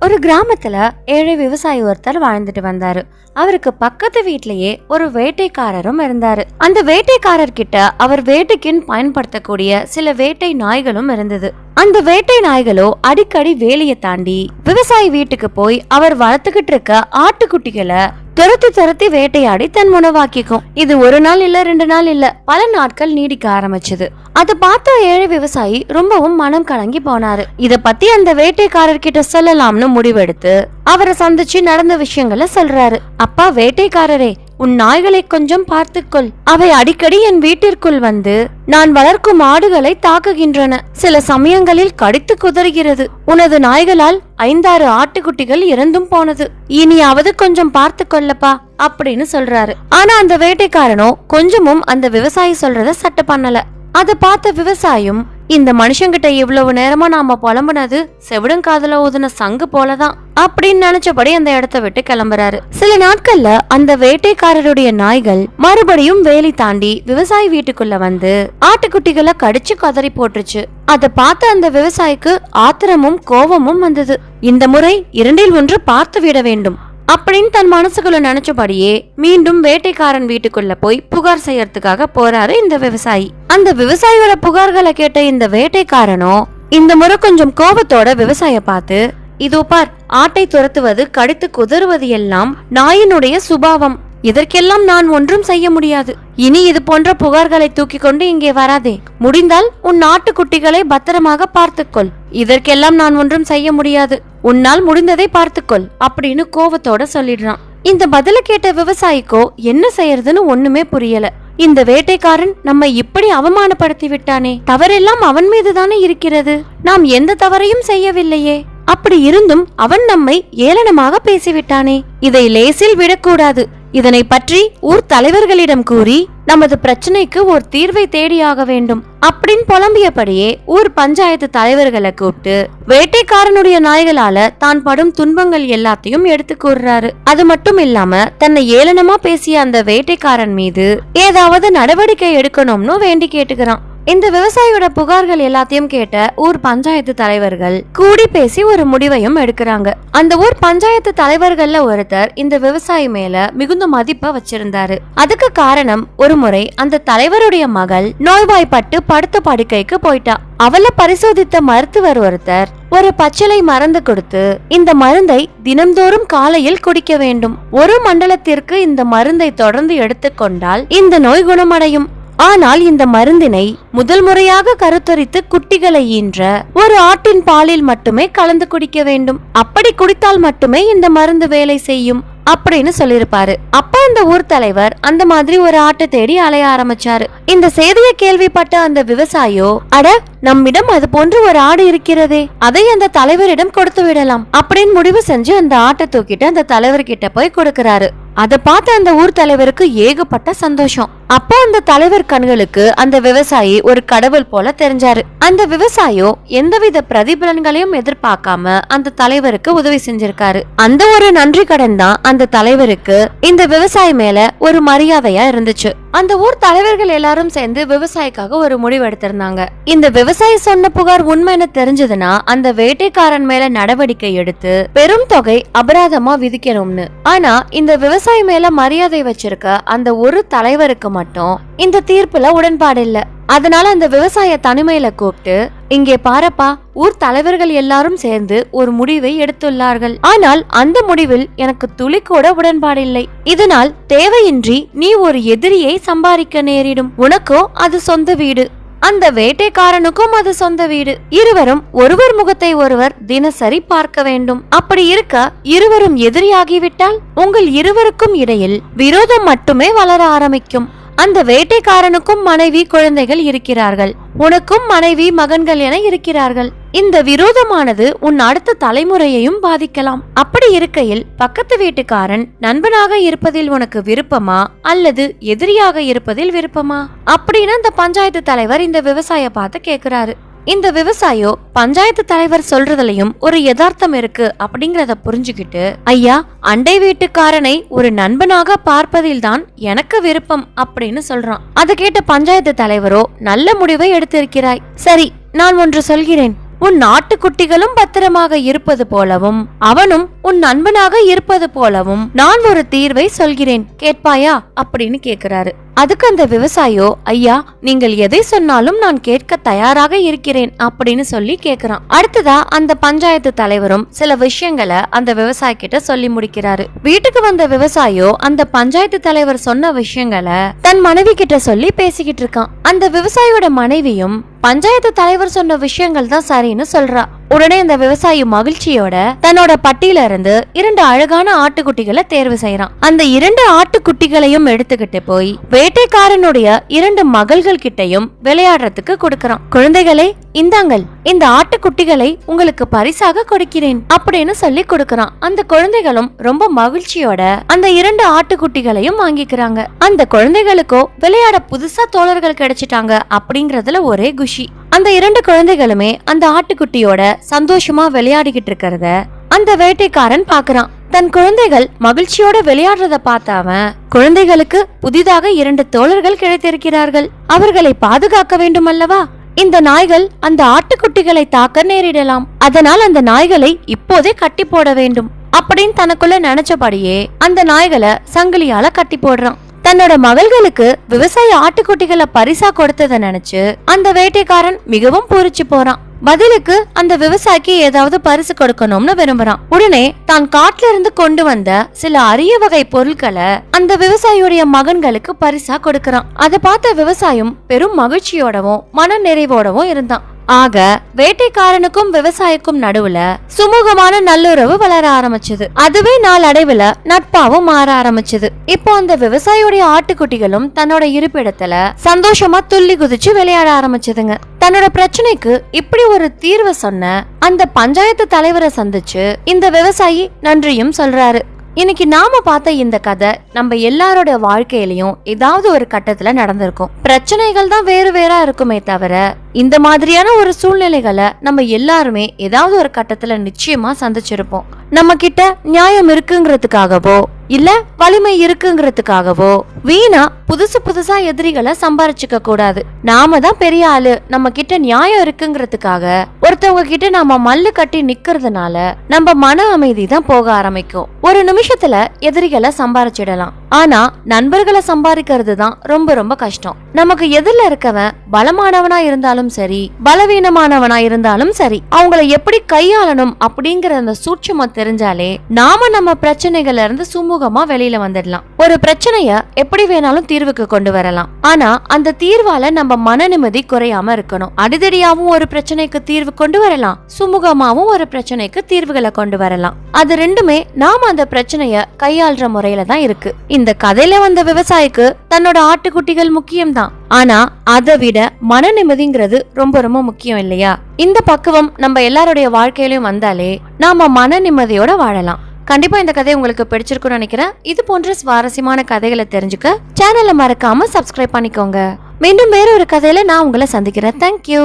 ஒரு கிராமத்துல ஏழை விவசாயி ஒருத்தர் வாழ்ந்துட்டு வந்தாரு. அவருக்கு பக்கத்து வீட்லயே ஒரு வேட்டைக்காரரும் இருந்தாரு. அந்த வேட்டைக்காரர் கிட்ட அவர் வேட்டைக்குன்னு பயன்படுத்தக்கூடிய சில வேட்டை நாய்களும் இருந்தது. அந்த வேட்டை நாய்களோ அடிக்கடி வேலையை தாண்டி விவசாயி வீட்டுக்கு போய் அவர் வளர்த்துக்கிட்டு இருக்க ஆட்டுக்குட்டிகளை துரத்தி துரத்தி வேட்டையாடி தன் உணவாக்கிக்கும். இது ஒரு நாள் இல்ல ரெண்டு நாள் இல்ல பல நாட்கள் நீடிக்க ஆரம்பிச்சது. அதை பார்த்த ஏழை விவசாயி ரொம்பவும் மனம் கலங்கி போனாரு. இத பத்தி அந்த வேட்டைக்காரர் கிட்ட சொல்லலாம்னு முடிவெடுத்து அவரை சந்திச்சு நடந்த விஷயங்களை சொல்றாரு. அப்பா வேட்டைக்காரரே உன் நாய்களை கொஞ்சம் பார்த்துக்கொள். அவை அடிக்கடி என் வீட்டிற்குள் வந்து நான் வளர்க்கும் ஆடுகளை தாக்குகின்றன. சில சமயங்களில் கடித்து குதறுகிறது. உனது நாய்களால் ஐந்தாறு ஆட்டுக்குட்டிகள் இறந்தும் போனது. இனியாவது கொஞ்சம் பார்த்து கொள்ளப்பா அப்படின்னு சொல்றாரு. ஆனா அந்த வேட்டைக்காரனோ கொஞ்சமும் அந்த விவசாயி சொல்றத சட்ட பண்ணல. அதை பார்த்த விவசாயம் இந்த மனுஷங்கிட்ட இவ்வளவு நேரமா நாம புலம்புனது செவிடுங்காதுல ஊதுன சங்கு போலதான் அப்படின்னு நினைச்சபடி அந்த இடத்த விட்டு கிளம்புறாரு. சில நாட்கள்ல அந்த வேட்டைக்காரருடைய நாய்கள் மறுபடியும் வேலி தாண்டி விவசாயி வீட்டுக்குள்ள வந்து ஆட்டுக்குட்டிகளை கடிச்சு கதறி போட்டுருச்சு. அதை பார்த்த அந்த விவசாயிக்கு ஆத்திரமும் கோபமும் வந்தது. இந்த முறை இரண்டில் ஒன்று பார்த்து விட வேண்டும். அப்படின்னு தன் மனசுக்குள்ள நினைச்சபடியே மீண்டும் வேட்டைக்காரன் வீட்டுக்குள்ள போய் புகார் செய்யறதுக்காக போறாரு இந்த விவசாயி. அந்த விவசாயியோட புகார்களை கேட்ட இந்த வேட்டைக்காரனோ இந்த முறை கொஞ்சம் கோபத்தோட விவசாய பார்த்து இதோ பார் ஆட்டை துரத்துவது கடித்து குதறுவது எல்லாம் நாயினுடைய சுபாவம். இதற்கெல்லாம் நான் ஒன்றும் செய்ய முடியாது. இனி இது போன்ற புகார்களை தூக்கி கொண்டு இங்கே வராதே. முடிந்தால் உன் நாட்டுக்குட்டிகளை பத்திரமாக பார்த்துக்கொள் இதற்கெல்லாம் நான் ஒன்றும் செய்ய முடியாது. உன்னால் முடிந்ததை பார்த்துக்கொள் அப்படின்னு கோவத்தோட சொல்லிடுறான். இந்த பதில கேட்ட விவசாயிக்கோ என்ன செய்யறதுன்னு ஒண்ணுமே புரியல. இந்த வேட்டைக்காரன் நம்ம இப்படி அவமானப்படுத்தி விட்டானே. தவறெல்லாம் அவன் மீது தானே இருக்கிறது. நாம் எந்த தவறையும் செய்யவில்லையே. அப்படி இருந்தும் அவன் நம்மை ஏளனமாக பேசிவிட்டானே. இதை லேசில் விடக்கூடாது. இதனை பற்றி ஊர் தலைவர்களிடம் கூறி நமது பிரச்சனைக்கு ஒரு தீர்வை தேடியாக வேண்டும். அப்படின்னு புலம்பியபடியே ஊர் பஞ்சாயத்து தலைவர்களை கூப்பிட்டு வேட்டைக்காரனுடைய நாய்களால தான் படும் துன்பங்கள் எல்லாத்தையும் எடுத்து கூறுறாரு. அது மட்டும் இல்லாம தன்னை ஏளனமா பேசிய அந்த வேட்டைக்காரன் மீது ஏதாவது நடவடிக்கை எடுக்கணும்னு வேண்டி கேட்டுக்கிறான். இந்த விவசாயியோட புகார்கள் எல்லாத்தையும் கேட்ட ஊர் பஞ்சாயத்து தலைவர்கள் கூடி பேசி ஒரு முடிவையும் எடுக்கிறாங்க. அந்த ஊர் பஞ்சாயத்து தலைவர்கள்ல ஒருத்தர் இந்த விவசாயி மேல மிகுந்த மதிப்பை வச்சிருந்தாரு. அதுக்கு காரணம் ஒரு முறை அந்த தலைவருடைய மகள் நோய்வாய்ப்பட்டு படுத்த படுக்கைக்கு போயிட்டா. அவளை பரிசோதித்த மருத்துவர் ஒருத்தர் ஒரு பச்சிலை மருந்து கொடுத்து இந்த மருந்தை தினம்தோறும் காலையில் குடிக்க வேண்டும். ஒரு மண்டலத்திற்கு இந்த மருந்தை தொடர்ந்து எடுத்துக்கொண்டால் இந்த நோய் குணமடையும். ஆனால் இந்த மருந்தினை முதல் முறையாக கருத்தரித்து குட்டிகளை ஈன்ற ஒரு ஆட்டின் பாலில் மட்டுமே கலந்து குடிக்க வேண்டும். அப்படி குடித்தால் மட்டுமே இந்த மருந்து வேலை செய்யும் அப்படின்னு சொல்லியிருப்பாரு. அப்ப அந்த ஊர் தலைவர் அந்த மாதிரி ஒரு ஆட்டை தேடி அலைய ஆரம்பிச்சாரு. இந்த செய்தியை கேள்விப்பட்ட அந்த விவசாயியோ அட நம்மிடம் அது போன்று ஒரு ஆடு இருக்கிறதே அதை அந்த தலைவரிடம் கொடுத்து விடலாம் அப்படின்னு முடிவு செஞ்சு அந்த ஆட்டை தூக்கிட்டு அந்த தலைவர் கிட்ட போய் கொடுக்கறாரு. அதை பார்த்த அந்த ஊர் தலைவருக்கு ஏகப்பட்ட சந்தோஷம். அப்போ அந்த தலைவர் கண்களுக்கு அந்த விவசாயி ஒரு கடவுள் போல தெரிஞ்சாரு. அந்த விவசாயோ எந்தவித பிரதிபலன்களையும் எதிர்பார்க்காம அந்த தலைவருக்கு உதவி செஞ்சிருக்காரு. அந்த ஒரு நன்றி கடன் தான் அந்த தலைவருக்கு இந்த விவசாயி மேல ஒரு மரியாதையா இருந்துச்சு. அந்த ஊர் தலைவர்கள் எல்லாரும் சேர்ந்து விவசாயிக்காக ஒரு முடிவு எடுத்திருந்தாங்க. இந்த விவசாயி சொன்ன புகார் உண்மைன்னு தெரிஞ்சதுன்னா அந்த வேட்டைக்காரன் மேல நடவடிக்கை எடுத்து பெரும் தொகை அபராதமா விதிக்கணும்னு. ஆனா இந்த விவசாயி மேல மரியாதை வச்சிருக்க அந்த ஒரு தலைவருக்கு மட்டும். இந்த தீர்ப்புல உடன்பாடு இல்ல. அதனால அந்த விவசாய தனிமையில கூப்பிட்டு இங்கே பாரப்பா ஊர் தலைவர்கள் எல்லாரும் சேர்ந்து ஒரு முடிவை எடுத்துள்ளார்கள். ஆனால் அந்த முடிவில் எனக்கு துளி கூட உடன்பாடில்லை இதனால் தேவையின்றி நீ ஒரு எதிரியை சம்பாதிக்க நேரிடும். உனக்கோ அது சொந்த வீடு. அந்த வேட்டைக்காரனுக்கும் அது சொந்த வீடு. இருவரும் ஒருவர் முகத்தை ஒருவர் தினசரி பார்க்க வேண்டும். அப்படி இருக்க இருவரும் எதிரியாகிவிட்டால் உங்கள் இருவருக்கும் இடையில் விரோதம் மட்டுமே வளர ஆரம்பிக்கும். அந்த வேட்டைக்காரனுக்கும் மனைவி குழந்தைகள் இருக்கிறார்கள். உனக்கும் மனைவி மகன்கள் என இருக்கிறார்கள். இந்த விரோதமானது உன் அடுத்த தலைமுறையையும் பாதிக்கலாம். அப்படி இருக்கையில் பக்கத்து வீட்டுக்காரன் நண்பனாக இருப்பதில் உனக்கு விருப்பமா? அல்லது எதிரியாக இருப்பதில் விருப்பமா? அப்படின்னு அந்த பஞ்சாயத்து தலைவர் இந்த விவசாய பார்த்து கேக்குறாரு இந்த விவசாயோ பஞ்சாயத்து தலைவர் சொல்றதுலயும் ஒரு யதார்த்தம் இருக்கு அப்படிங்கறத புரிஞ்சுக்கிட்டு ஐயா அண்டை வீட்டுக்காரனை ஒரு நண்பனாக பார்ப்பதில்தான் எனக்கு விருப்பம் அப்படின்னு சொல்றான். அதை கேட்ட பஞ்சாயத்து தலைவரோ நல்ல முடிவை எடுத்திருக்கிறாய். சரி நான் ஒன்று சொல்கிறேன். உன் நாட்டுக்குட்டிகளும் பத்திரமாக இருப்பது போலவும் அவனும் உன் நண்பனாக இருப்பது போலவும் நான் ஒரு தீர்வை சொல்கிறேன். கேட்பாயா? அப்படின்னு கேக்குறாரு. அதுக்கு அந்த விவசாயோ ஐயா நீங்கள் எதை சொன்னாலும் நான் கேட்க தயாராக இருக்கிறேன் அப்படின்னு சொல்லி கேக்குறான். அடுத்ததா அந்த பஞ்சாயத்து தலைவரும் சில விஷயங்களை அந்த விவசாயி கிட்ட சொல்லி முடிக்கிறாரு. வீட்டுக்கு வந்த விவசாயோ அந்த பஞ்சாயத்து தலைவர் சொன்ன விஷயங்களை தன் மனைவி கிட்ட சொல்லி பேசிக்கிட்டு இருக்கான். அந்த விவசாயியோட மனைவியும் பஞ்சாயத்து தலைவர் சொன்ன விஷயங்கள் தான் சரின்னு சொல்றா. உடனே அந்த விவசாயி மகிழ்ச்சியோட தன்னோட பட்டியில இருந்து இரண்டு அழகான ஆட்டுக்குட்டிகளை தேர்வு செய்யறான் அந்த இரண்டு ஆட்டுக்குட்டிகளையும் எடுத்துக்கிட்டு போய் வேட்டைக்காரனுடைய இரண்டு மகள்கள் கிட்டையும் விளையாடுறதுக்கு கொடுக்கறான். குழந்தைகளே இந்தாங்கள் இந்த ஆட்டுக்குட்டிகளை உங்களுக்கு பரிசாக கொடுக்கிறேன் அப்படின்னு சொல்லி கொடுக்கறான். அந்த குழந்தைகளும் ரொம்ப மகிழ்ச்சியோட அந்த இரண்டு ஆட்டுக்குட்டிகளையும் வாங்கிக்கிறாங்க. அந்த குழந்தைகளுக்கோ விளையாட புதுசா தோழர்கள் கிடைச்சிட்டாங்க அப்படிங்கறதுல ஒரே குஷி. அந்த இரண்டு குழந்தைகளுமே அந்த ஆட்டுக்குட்டியோட சந்தோஷமா விளையாடிக்கிட்டு இருக்கிறத அந்த வேட்டைக்காரன் பாக்குறான். தன் குழந்தைகள் மகிழ்ச்சியோட விளையாடுறத பார்த்த அவன் குழந்தைகளுக்கு புதிதாக இரண்டு தோழர்கள் கிடைத்திருக்கிறார்கள். அவர்களை பாதுகாக்க வேண்டும் அல்லவா? இந்த நாய்கள் அந்த ஆட்டுக்குட்டிகளை தாக்க நேரிடலாம். அதனால் அந்த நாய்களை இப்போதே கட்டி போட வேண்டும். அப்படின்னு தனக்குள்ள நினைச்சபடியே அந்த நாய்களை சங்கிலியால கட்டி போடுறான் தன்னோட மகள்களுக்கு விவசாய ஆட்டுக்குட்டிகளை பரிசா கொடுத்ததை நினைச்சு அந்த வேட்டைக்காரன் மிகவும் பூரிச்சு போறான். பதிலுக்கு அந்த விவசாயிக்கு ஏதாவது பரிசு கொடுக்கணும்னு விரும்புறான். உடனே தான் காட்டுல இருந்து கொண்டு வந்த சில அரிய வகை பொருட்களை அந்த விவசாயியுடைய மகன்களுக்கு பரிசா கொடுக்கறான். அதை பார்த்த விவசாயம் பெரும் மகிழ்ச்சியோடவும் மன நிறைவோடவும் இருந்தான். ஆக வேட்டைக்காரனுக்கும் விவசாயிக்கும் நடுவுல சுமூகமான நல்லுறவு வளர ஆரம்பிச்சது. அதுவே நாளடைவுல நட்பாவும் மாற ஆரம்பிச்சது. இப்போ அந்த விவசாயியுடைய ஆட்டுக்குட்டிகளும் தன்னோட இருப்பிடத்துல சந்தோஷமா துள்ளி குதிச்சு விளையாட ஆரம்பிச்சதுங்க. தன்னோட பிரச்சனைக்கு இப்படி ஒரு தீர்வு சொன்ன அந்த பஞ்சாயத்து தலைவரை சந்திச்சு இந்த விவசாயி நன்றியும் சொல்றாரு. இன்னைக்கு நாம பார்த்த இந்த கதை நம்ம எல்லாரோட வாழ்க்கையிலயும் ஏதாவது ஒரு கட்டத்துல நடந்திருக்கும். பிரச்சனைகள் தான் வேறு வேறா இருக்குமே தவிர இந்த மாதிரியான ஒரு சூழ்நிலைகளை நம்ம எல்லாருமே ஏதாவது ஒரு கட்டத்துல நிச்சயமா சந்திச்சிருப்போம். நம்ம கிட்ட நியாயம் இருக்குங்கிறதுக்காகவோ இல்ல வலிமை இருக்குங்கிறதுக்காகவோ? வீணா புதுசு புதுசா எதிரிகளை சம்பாரிச்சுக்க கூடாது. நாம தான் பெரிய ஆளு நம்ம கிட்ட நியாயம் இருக்குங்கிறதுக்காக. ஒருத்தவங்க கிட்ட நாம மல்லு கட்டி நிக்கிறதுனால நம்ம மன அமைதி தான் போக ஆரம்பிக்கும். ஒரு நிமிஷத்துல எதிரிகளை சம்பாரிச்சிடலாம். ஆனா நண்பர்களை சம்பாதிக்கிறது தான் ரொம்ப ரொம்ப கஷ்டம். நமக்கு எதிரில இருக்கவன் பலமானவனா இருந்தாலும் சரி பலவீனமானவனா இருந்தாலும் சரி அவங்கள எப்படி கையாளணும் அப்படிங்கிற அந்த சூட்சமா தெரிஞ்சாலே நாம நம்ம பிரச்சனைகள்ல இருந்து சுமூகமா வெளியில வந்துடலாம். ஒரு பிரச்சனைய எப்படி வேணாலும் தீர்வுக்கு கொண்டு வரலாம். ஆனா அந்த தீர்வால நம்ம மன நிம்மதி குறையாம இருக்கணும். அடிதடியாவும் ஒரு பிரச்சனைக்கு தீர்வு கொண்டு வரலாம். சுமூகமாவும் ஒரு பிரச்சனைக்கு தீர்வுகளை கொண்டு வரலாம். அது ரெண்டுமே நாம அந்த பிரச்சனைய கையாள்ற முறையில தான் இருக்கு. இந்த கதையில வந்த விவசாயிக்கு தன்னோட ஆட்டுக்குட்டிகள் முக்கியம்தான். ஆனா அதை விட மன நிம்மதிங்கிறது ரொம்ப ரொம்ப முக்கியம் இல்லையா? இந்த பக்குவம் நம்ம எல்லாருடைய வாழ்க்கையிலும் வந்தாலே நாம மன நிம்மதியோட வாழலாம். கண்டிப்பா இந்த கதை உங்களுக்கு பிடிச்சிருக்கும்னு நினைக்கிறேன். இது போன்ற சுவாரஸ்யமான கதைகளை தெரிஞ்சுக்க சேனலை மறக்காம சப்ஸ்கிரைப் பண்ணிக்கோங்க. மீண்டும் வேற ஒரு கதையில நான் உங்களை சந்திக்கிறேன். தேங்க்யூ